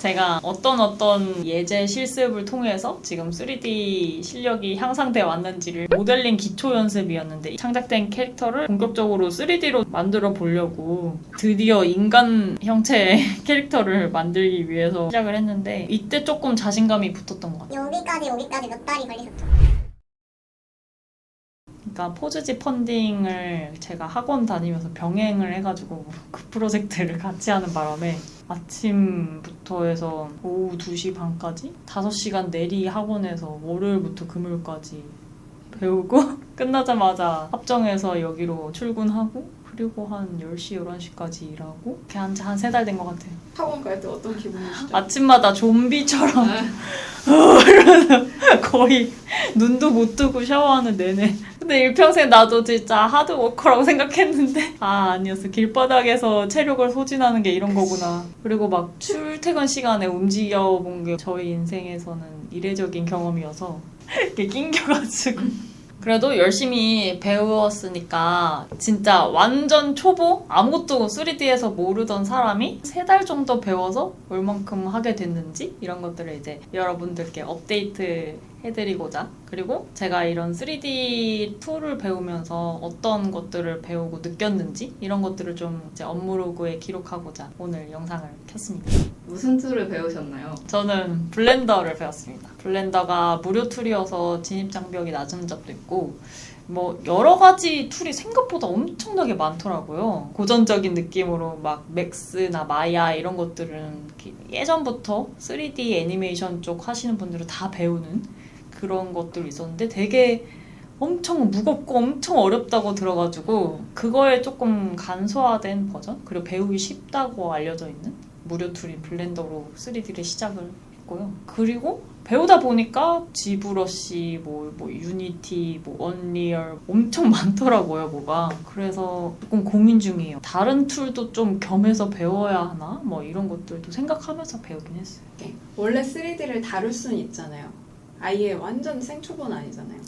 제가 어떤 어떤 예제 실습을 통해서 지금 3D 실력이 향상돼 왔는지를 모델링 기초 연습이었는데 창작된 캐릭터를 본격적으로 3D로 만들어 보려고 드디어 인간 형태의 캐릭터를 만들기 위해서 시작을 했는데 이때 조금 자신감이 붙었던 것 같아요. 여기까지 오기까지 몇 달이 걸리셨죠? 그러니까 포즈지 펀딩을 제가 학원 다니면서 병행을 해가지고 그 프로젝트를 같이 하는 바람에 아침부터 해서 오후 2시 반까지 5시간 내리 학원에서 월요일부터 금요일까지 배우고 끝나자마자 합정해서 여기로 출근하고 그리고 한 10시, 11시까지 일하고 이렇게 한세달 된 것 같아요. 학원 갈 때 어떤 기분이시죠? 아침마다 좀비처럼 아, 거의 눈도 못 뜨고 샤워하는 내내. 근데 일평생 나도 진짜 하드워커라고 생각했는데 아 아니었어. 길바닥에서 체력을 소진하는 게 이런 거구나. 그리고 막 출퇴근 시간에 움직여 본 게 저희 인생에서는 이례적인 경험이어서 이렇게 낑겨가지고. 그래도 열심히 배웠으니까 진짜 완전 초보 아무것도 3D에서 모르던 사람이 세 달 정도 배워서 얼만큼 하게 됐는지 이런 것들을 이제 여러분들께 업데이트 해드리고자 그리고 제가 이런 3D 툴을 배우면서 어떤 것들을 배우고 느꼈는지 이런 것들을 좀 이제 업무로그에 기록하고자 오늘 영상을 켰습니다. 무슨 툴을 배우셨나요? 저는 블렌더를 배웠습니다. 블렌더가 무료 툴이어서 진입 장벽이 낮은 점도 있고 뭐 여러 가지 툴이 생각보다 엄청나게 많더라고요. 고전적인 느낌으로 막 맥스나 마야 이런 것들은 예전부터 3D 애니메이션 쪽 하시는 분들은 다 배우는 그런 것들이 있었는데 되게 엄청 무겁고 엄청 어렵다고 들어가지고 그거에 조금 간소화된 버전 그리고 배우기 쉽다고 알려져 있는 무료 툴인 블렌더로 3D를 시작을 했고요. 그리고 배우다 보니까 지브러시, 뭐, 뭐 유니티, 뭐 언리얼 엄청 많더라고요, 뭐가. 그래서 조금 고민 중이에요. 다른 툴도 좀 겸해서 배워야 하나? 뭐 이런 것들도 생각하면서 배우긴 했어요. 네. 원래 3D를 다룰 수는 있잖아요. 아예 완전 생초보는 아니잖아요.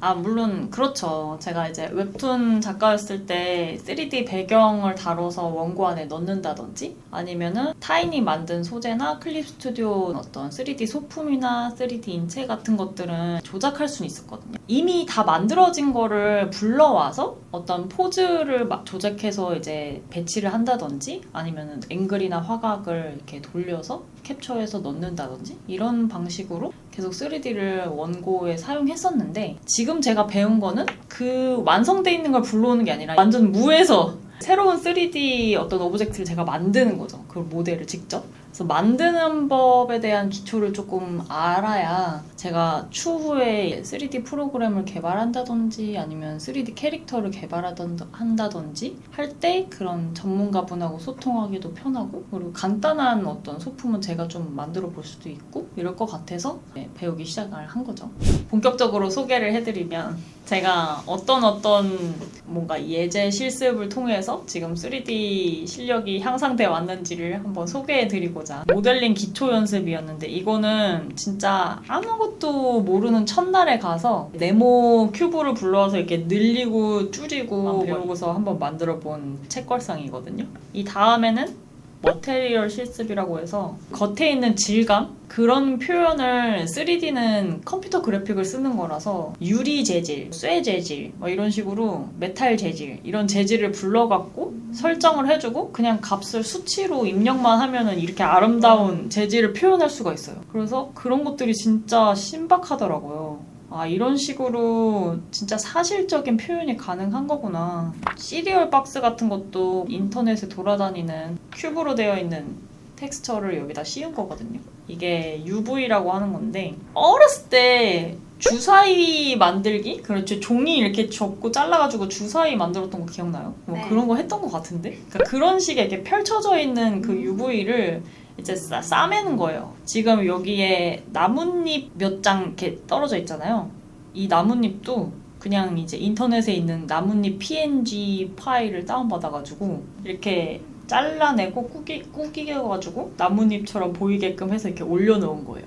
아, 물론, 그렇죠. 제가 이제 웹툰 작가였을 때 3D 배경을 다뤄서 원고 안에 넣는다든지 아니면은 타인이 만든 소재나 클립 스튜디오 어떤 3D 소품이나 3D 인체 같은 것들은 조작할 수는 있었거든요. 이미 다 만들어진 거를 불러와서 어떤 포즈를 막 조작해서 이제 배치를 한다든지 아니면은 앵글이나 화각을 이렇게 돌려서 캡처해서 넣는다든지 이런 방식으로 계속 3D를 원고에 사용했었는데 지금 제가 배운 거는 그 완성돼 있는 걸 불러오는 게 아니라 완전 무에서 새로운 3D 어떤 오브젝트를 제가 만드는 거죠. 그 모델을 직접. 그래서 만드는 법에 대한 기초를 조금 알아야 제가 추후에 3D 프로그램을 개발한다든지 아니면 3D 캐릭터를 개발한다든지 할 때 그런 전문가분하고 소통하기도 편하고 그리고 간단한 어떤 소품은 제가 좀 만들어 볼 수도 있고 이럴 것 같아서 네, 배우기 시작을 한 거죠. 본격적으로 소개를 해드리면 제가 어떤 어떤 뭔가 예제 실습을 통해서 지금 3D 실력이 향상돼 왔는지를 한번 소개해드리고자 모델링 기초 연습이었는데 이거는 진짜 아무것도 모르는 첫날에 가서 네모 큐브를 불러와서 이렇게 늘리고 줄이고 배우고서 한번 만들어 본 책걸상이거든요. 이 다음에는 머테리얼 실습이라고 해서 겉에 있는 질감 그런 표현을 3D는 컴퓨터 그래픽을 쓰는 거라서 유리 재질, 쇠 재질 뭐 이런 식으로 메탈 재질 이런 재질을 불러갖고 설정을 해주고 그냥 값을 수치로 입력만 하면은 이렇게 아름다운 재질을 표현할 수가 있어요. 그래서 그런 것들이 진짜 신박하더라고요. 아, 이런 식으로 진짜 사실적인 표현이 가능한 거구나. 시리얼 박스 같은 것도 인터넷에 돌아다니는 큐브로 되어 있는 텍스처를 여기다 씌운 거거든요. 이게 UV라고 하는 건데, 어렸을 때 주사위 만들기? 그렇죠. 종이 이렇게 접고 잘라가지고 주사위 만들었던 거 기억나요? 뭐 네. 그런 거 했던 것 같은데? 그러니까 그런 식의 이렇게 펼쳐져 있는 그 UV를 이제 싸, 싸매는 거예요. 지금 여기에 나뭇잎 몇 장 이렇게 떨어져 있잖아요. 이 나뭇잎도 그냥 이제 인터넷에 있는 나뭇잎 PNG 파일을 다운받아가지고 이렇게 잘라내고 꾸기, 꾸기겨가지고 나뭇잎처럼 보이게끔 해서 이렇게 올려놓은 거예요.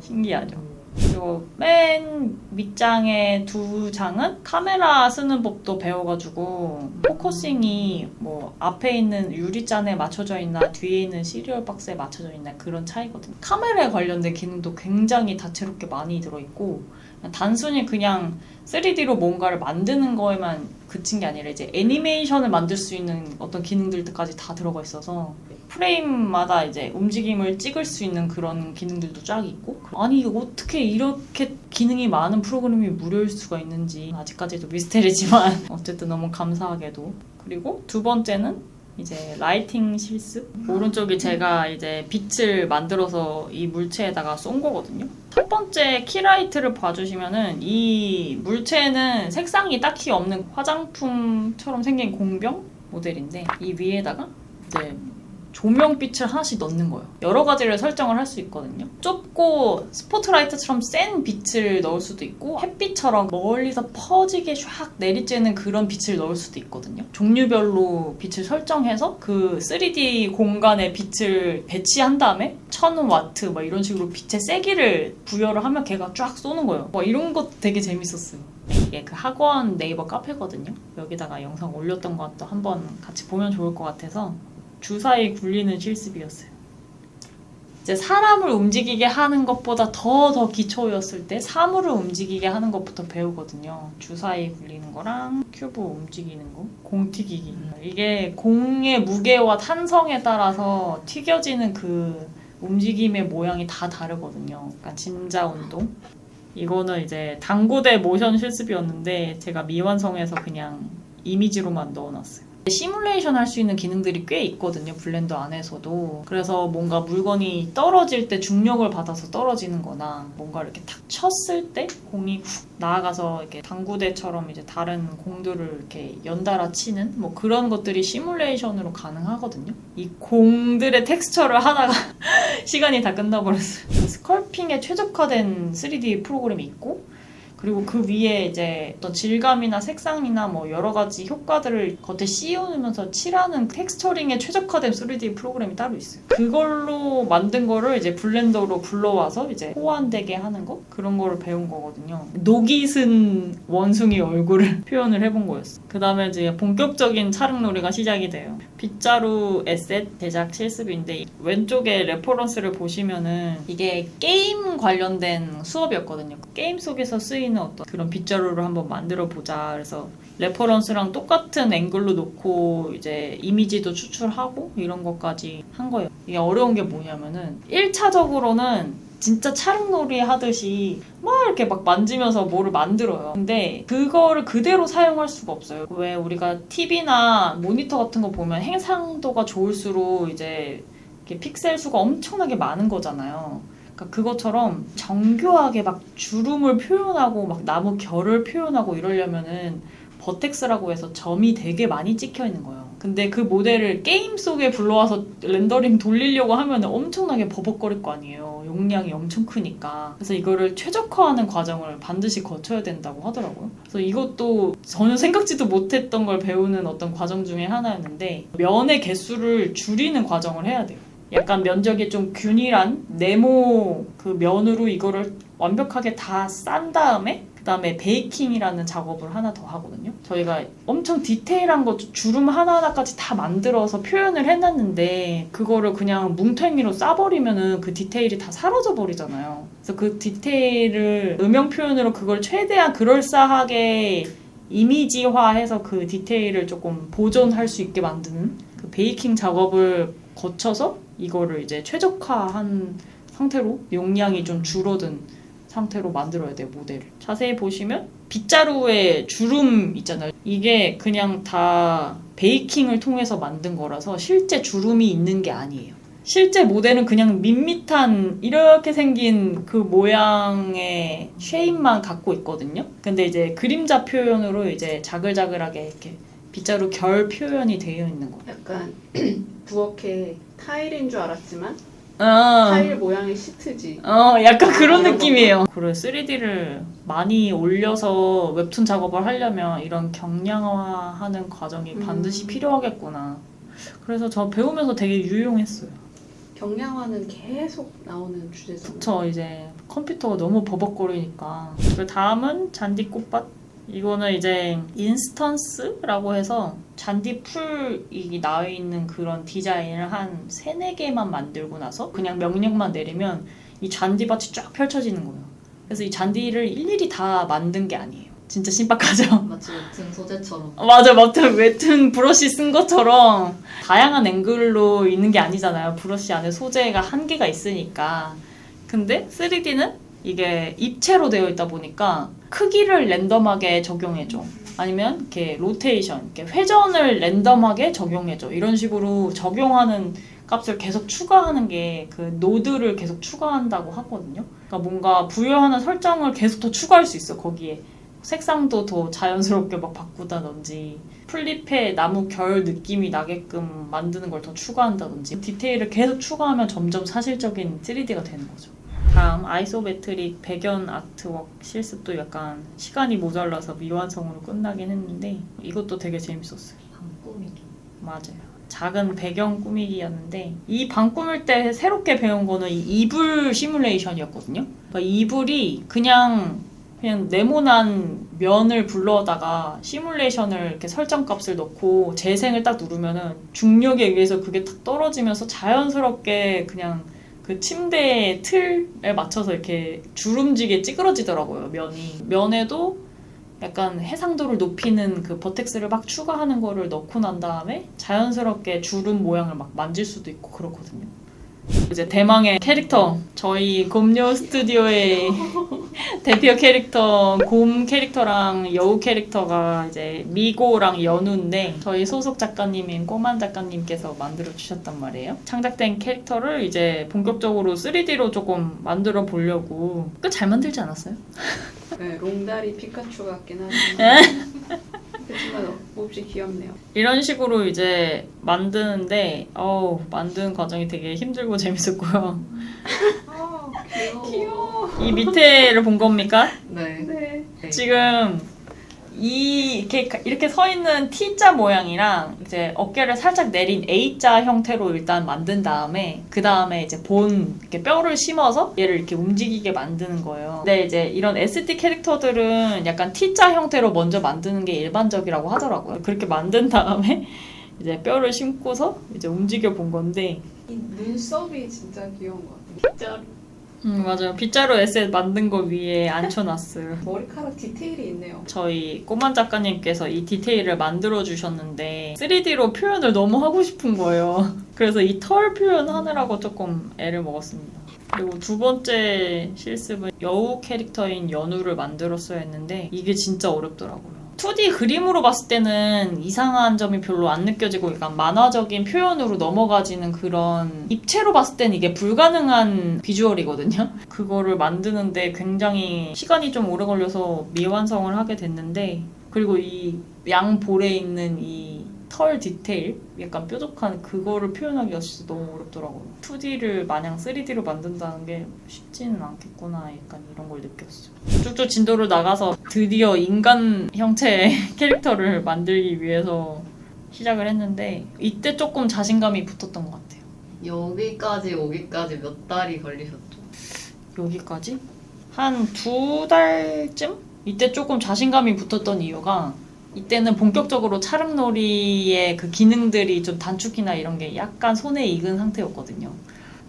신기하죠? 그리고 맨 밑장의 두 장은 카메라 쓰는 법도 배워가지고 포커싱이 뭐 앞에 있는 유리잔에 맞춰져 있나 뒤에 있는 시리얼 박스에 맞춰져 있나 그런 차이거든요. 카메라에 관련된 기능도 굉장히 다채롭게 많이 들어있고 단순히 그냥 3D로 뭔가를 만드는 거에만 그친 게 아니라 이제 애니메이션을 만들 수 있는 어떤 기능들까지 다 들어가 있어서 프레임마다 이제 움직임을 찍을 수 있는 그런 기능들도 쫙 있고 아니 이게 어떻게 이렇게 기능이 많은 프로그램이 무료일 수가 있는지 아직까지도 미스테리지만 어쨌든 너무 감사하게도. 그리고 두 번째는 이제 라이팅 실습. 오른쪽이 제가 이제 빛을 만들어서 이 물체에다가 쏜 거거든요. 첫 번째 키라이트를 봐주시면은 이 물체는 색상이 딱히 없는 화장품처럼 생긴 공병 모델인데 이 위에다가 이제 조명빛을 하나씩 넣는 거예요. 여러 가지를 설정을 할 수 있거든요. 좁고 스포트라이트처럼 센 빛을 넣을 수도 있고 햇빛처럼 멀리서 퍼지게 샥 내리쬐는 그런 빛을 넣을 수도 있거든요. 종류별로 빛을 설정해서 그 3D 공간에 빛을 배치한 다음에 1000와트 막 이런 식으로 빛의 세기를 부여를 하면 걔가 쫙 쏘는 거예요. 막 이런 것도 되게 재밌었어요. 이게 그 학원 네이버 카페거든요. 여기다가 영상 올렸던 것도 한번 같이 보면 좋을 것 같아서 주사위 굴리는 실습이었어요. 이제 사람을 움직이게 하는 것보다 더 더 기초였을 때 사물을 움직이게 하는 것부터 배우거든요. 주사위 굴리는 거랑 큐브 움직이는 거, 공 튀기기. 이게 공의 무게와 탄성에 따라서 튀겨지는 그 움직임의 모양이 다 다르거든요. 그러니까 진자 운동. 이거는 이제 당구대 모션 실습이었는데 제가 미완성해서 그냥 이미지로만 넣어놨어요. 시뮬레이션 할 수 있는 기능들이 꽤 있거든요. 블렌더 안에서도. 그래서 뭔가 물건이 떨어질 때 중력을 받아서 떨어지는 거나 뭔가 이렇게 탁 쳤을 때 공이 훅 나아가서 이렇게 당구대처럼 이제 다른 공들을 이렇게 연달아 치는 뭐 그런 것들이 시뮬레이션으로 가능하거든요. 이 공들의 텍스처를 하다가 시간이 다 끝나버렸어요. 스컬핑에 최적화된 3D 프로그램이 있고 그리고 그 위에 이제 어떤 질감이나 색상이나 뭐 여러 가지 효과들을 겉에 씌우면서 칠하는 텍스처링에 최적화된 3D 프로그램이 따로 있어요. 그걸로 만든 거를 이제 블렌더로 불러와서 이제 호환되게 하는 거 그런 거를 배운 거거든요. 녹이 쓴 원숭이 얼굴을 표현을 해본 거였어. 그 다음에 이제 본격적인 촬영놀이가 시작이 돼요. 빗자루 에셋 제작 실습인데 왼쪽에 레퍼런스를 보시면은 이게 게임 관련된 수업이었거든요. 게임 속에서 쓰이는 어떤 그런 빗자루를 한번 만들어 보자. 그래서 레퍼런스랑 똑같은 앵글로 놓고 이제 이미지도 추출하고 이런 것까지 한 거예요. 이게 어려운 게 뭐냐면은 1차적으로는 진짜 촬영놀이 하듯이 막 이렇게 막 만지면서 뭐를 만들어요. 근데 그거를 그대로 사용할 수가 없어요. 왜 우리가 TV나 모니터 같은 거 보면 해상도가 좋을수록 이제 픽셀 수가 엄청나게 많은 거잖아요. 그러니까 그것처럼 정교하게 막 주름을 표현하고 막 나무 결을 표현하고 이러려면은 버텍스라고 해서 점이 되게 많이 찍혀 있는 거예요. 근데 그 모델을 게임 속에 불러와서 렌더링 돌리려고 하면 엄청나게 버벅거릴 거 아니에요. 용량이 엄청 크니까. 그래서 이거를 최적화하는 과정을 반드시 거쳐야 된다고 하더라고요. 그래서 이것도 전혀 생각지도 못했던 걸 배우는 어떤 과정 중에 하나였는데 면의 개수를 줄이는 과정을 해야 돼요. 약간 면적이 좀 균일한 네모 그 면으로 이거를 완벽하게 다 싼 다음에 그 다음에 베이킹이라는 작업을 하나 더 하거든요. 저희가 엄청 디테일한 거 주름 하나하나까지 다 만들어서 표현을 해놨는데 그거를 그냥 뭉텅이로 싸버리면은 그 디테일이 다 사라져 버리잖아요. 그래서 그 디테일을 음영 표현으로 그걸 최대한 그럴싸하게 이미지화해서 그 디테일을 조금 보존할 수 있게 만드는 그 베이킹 작업을 거쳐서 이거를 이제 최적화한 상태로 용량이 좀 줄어든 상태로 만들어야 돼요 모델을. 자세히 보시면 빗자루에 주름 있잖아요. 이게 그냥 다 베이킹을 통해서 만든 거라서 실제 주름이 있는 게 아니에요. 실제 모델은 그냥 밋밋한 이렇게 생긴 그 모양의 쉐입만 갖고 있거든요. 근데 이제 그림자 표현으로 이제 자글자글하게 이렇게 빗자루 결 표현이 되어 있는 거예요. 약간 부엌에 타일인 줄 알았지만 어. 타일 모양의 시트지. 어, 약간 그런 느낌이에요. 그래, 3D를 많이 올려서 웹툰 작업을 하려면 이런 경량화하는 과정이 음. 반드시 필요하겠구나. 그래서 저 배우면서 되게 유용했어요. 경량화는 계속 나오는 주제잖아요. 저 이제 컴퓨터가 너무 버벅거리니까. 그 다음은 잔디 꽃밭. 이거는 이제 인스턴스라고 해서 잔디 풀이 나와 있는 그런 디자인을 한 세네 개만 만들고 나서 그냥 명령만 내리면 이 잔디밭이 쫙 펼쳐지는 거예요. 그래서 이 잔디를 일일이 다 만든 게 아니에요. 진짜 신박하죠? 마치 웹툰 소재처럼 맞아, 웹툰, 웹툰 브러쉬 쓴 것처럼 다양한 앵글로 있는 게 아니잖아요. 브러쉬 안에 소재가 한계가 있으니까. 근데 3D는 이게 입체로 되어 있다 보니까 크기를 랜덤하게 적용해줘. 아니면 이렇게 로테이션, 이렇게 회전을 랜덤하게 적용해줘. 이런 식으로 적용하는 값을 계속 추가하는 게 그 노드를 계속 추가한다고 하거든요. 그러니까 뭔가 부여하는 설정을 계속 더 추가할 수 있어, 거기에. 색상도 더 자연스럽게 막 바꾸다든지 풀잎에 나무 결 느낌이 나게끔 만드는 걸 더 추가한다든지 디테일을 계속 추가하면 점점 사실적인 3D가 되는 거죠. 다음 아이소메트릭 배경 아트웍 실습도 약간 시간이 모자라서 미완성으로 끝나긴 했는데 이것도 되게 재밌었어요. 방 꾸미기 맞아요. 작은 배경 꾸미기였는데 이 방 꾸밀 때 새롭게 배운 거는 이 이불 시뮬레이션이었거든요. 그러니까 이불이 그냥 그냥 네모난 면을 불러다가 시뮬레이션을 이렇게 설정 값을 넣고 재생을 딱 누르면은 중력에 의해서 그게 탁 떨어지면서 자연스럽게 그냥 그 침대의 틀에 맞춰서 이렇게 주름지게 찌그러지더라고요 면이 면에도 약간 해상도를 높이는 그 버텍스를 막 추가하는 거를 넣고 난 다음에 자연스럽게 주름 모양을 막 만질 수도 있고 그렇거든요. 이제 대망의 캐릭터 저희 곰요 스튜디오의 대표 캐릭터 곰 캐릭터랑 여우 캐릭터가 이제 미고랑 연우인데 저희 소속 작가님인 꼬만 작가님께서 만들어 주셨단 말이에요. 창작된 캐릭터를 이제 본격적으로 3D로 조금 만들어 보려고 꽤 잘 만들지 않았어요? 네, 롱다리 피카츄 같긴 하지만 그렇지만 몹시 귀엽네요. 이런 식으로 이제 만드는데 어우 만드는 과정이 되게 힘들고 재밌었고요. 아 귀여워. 이 밑에를 본 겁니까? 네 네. 지금 이 이렇게 이렇게 서 있는 T자 모양이랑 이제 어깨를 살짝 내린 A자 형태로 일단 만든 다음에 그 다음에 이제 본 이렇게 뼈를 심어서 얘를 이렇게 움직이게 만드는 거예요. 근데 이제 이런 SD 캐릭터들은 약간 T자 형태로 먼저 만드는 게 일반적이라고 하더라고요. 그렇게 만든 다음에 이제 뼈를 심고서 이제 움직여 본 건데 이 눈썹이 진짜 귀여운 것 같아요. 빗자루. 음 맞아요. 빗자루 에셋 만든 거 위에 앉혀놨어요. 머리카락 디테일이 있네요. 저희 꼬만 작가님께서 이 디테일을 만들어 주셨는데 3D로 표현을 너무 하고 싶은 거예요. 그래서 이 털 표현하느라고 조금 애를 먹었습니다. 그리고 두 번째 실습은 여우 캐릭터인 연우를 만들었어야 했는데 이게 진짜 어렵더라고요. 2D 그림으로 봤을 때는 이상한 점이 별로 안 느껴지고 약간 만화적인 표현으로 넘어가지는 그런 입체로 봤을 때는 이게 불가능한 비주얼이거든요. 그거를 만드는데 굉장히 시간이 좀 오래 걸려서 미완성을 하게 됐는데 그리고 이 양 볼에 있는 이 털 디테일 약간 뾰족한 그거를 표현하기가 진짜 너무 어렵더라고요. 2D를 마냥 3D로 만든다는 게 쉽지는 않겠구나 약간 이런 걸 느꼈어요. 쭉쭉 진도를 나가서 드디어 인간 형태의 캐릭터를 만들기 위해서 시작을 했는데 이때 조금 자신감이 붙었던 것 같아요. 여기까지 오기까지 몇 달이 걸리셨죠? 여기까지? 한 두 달쯤? 이때 조금 자신감이 붙었던 이유가 이때는 본격적으로 차릉놀이의 그 기능들이 좀 단축이나 이런 게 약간 손에 익은 상태였거든요.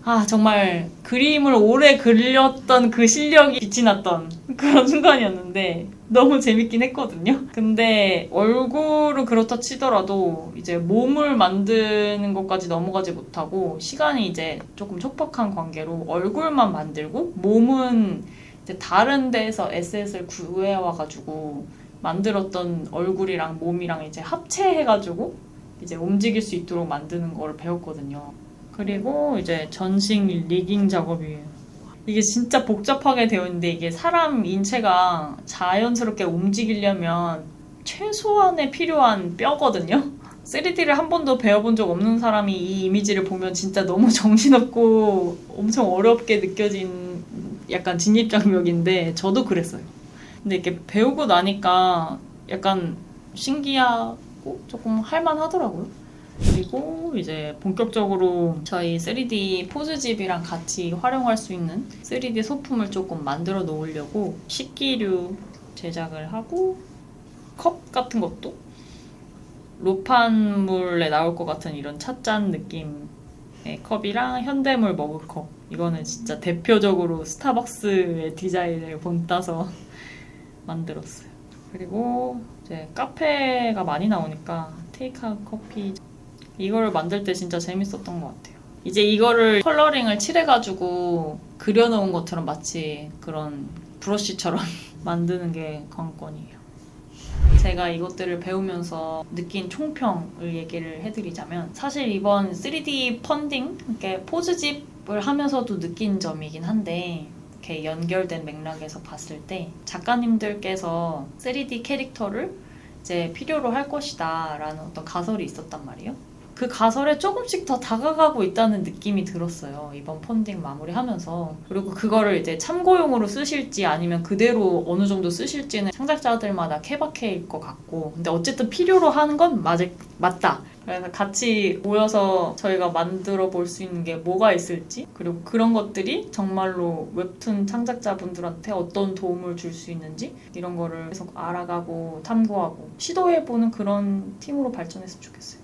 아, 정말 그림을 오래 그렸던 그 실력이 빛이 났던 그런 순간이었는데 너무 재밌긴 했거든요. 근데 얼굴은 그렇다 치더라도 이제 몸을 만드는 것까지 넘어가지 못하고 시간이 이제 조금 촉박한 관계로 얼굴만 만들고 몸은 이제 다른 데서 에셋을 구해와가지고 만들었던 얼굴이랑 몸이랑 이제 합체해가지고 이제 움직일 수 있도록 만드는 거를 배웠거든요. 그리고 이제 전신 리깅 작업이에요. 이게 진짜 복잡하게 되어 있는데 이게 사람 인체가 자연스럽게 움직이려면 최소한의 필요한 뼈거든요. 3D를 한 번도 배워본 적 없는 사람이 이 이미지를 보면 진짜 너무 정신없고 엄청 어렵게 느껴진 약간 진입장벽인데 저도 그랬어요. 근데 이렇게 배우고 나니까 약간 신기하고 조금 할만하더라고요. 그리고 이제 본격적으로 저희 3D 포즈집이랑 같이 활용할 수 있는 3D 소품을 조금 만들어 놓으려고 식기류 제작을 하고 컵 같은 것도 로판물에 나올 것 같은 이런 찻잔 느낌의 컵이랑 현대물 머그컵 이거는 진짜 대표적으로 스타벅스의 디자인을 본따서 만들었어요. 그리고 이제 카페가 많이 나오니까 테이크아웃 커피 이거를 만들 때 진짜 재밌었던 것 같아요. 이제 이거를 컬러링을 칠해가지고 그려놓은 것처럼 마치 그런 브러쉬처럼 만드는 게 관건이에요. 제가 이것들을 배우면서 느낀 총평을 얘기를 해드리자면 사실 이번 3D 펀딩, 포즈집을 하면서도 느낀 점이긴 한데 이렇게 연결된 맥락에서 봤을 때 작가님들께서 3D 캐릭터를 이제 필요로 할 것이다 라는 어떤 가설이 있었단 말이에요. 그 가설에 조금씩 더 다가가고 있다는 느낌이 들었어요. 이번 펀딩 마무리하면서. 그리고 그거를 이제 참고용으로 쓰실지 아니면 그대로 어느 정도 쓰실지는 창작자들마다 케바케일 것 같고. 근데 어쨌든 필요로 하는 건 맞, 맞다. 그래서 같이 모여서 저희가 만들어 볼 수 있는 게 뭐가 있을지 그리고 그런 것들이 정말로 웹툰 창작자분들한테 어떤 도움을 줄 수 있는지 이런 거를 계속 알아가고 탐구하고 시도해 보는 그런 팀으로 발전했으면 좋겠어요.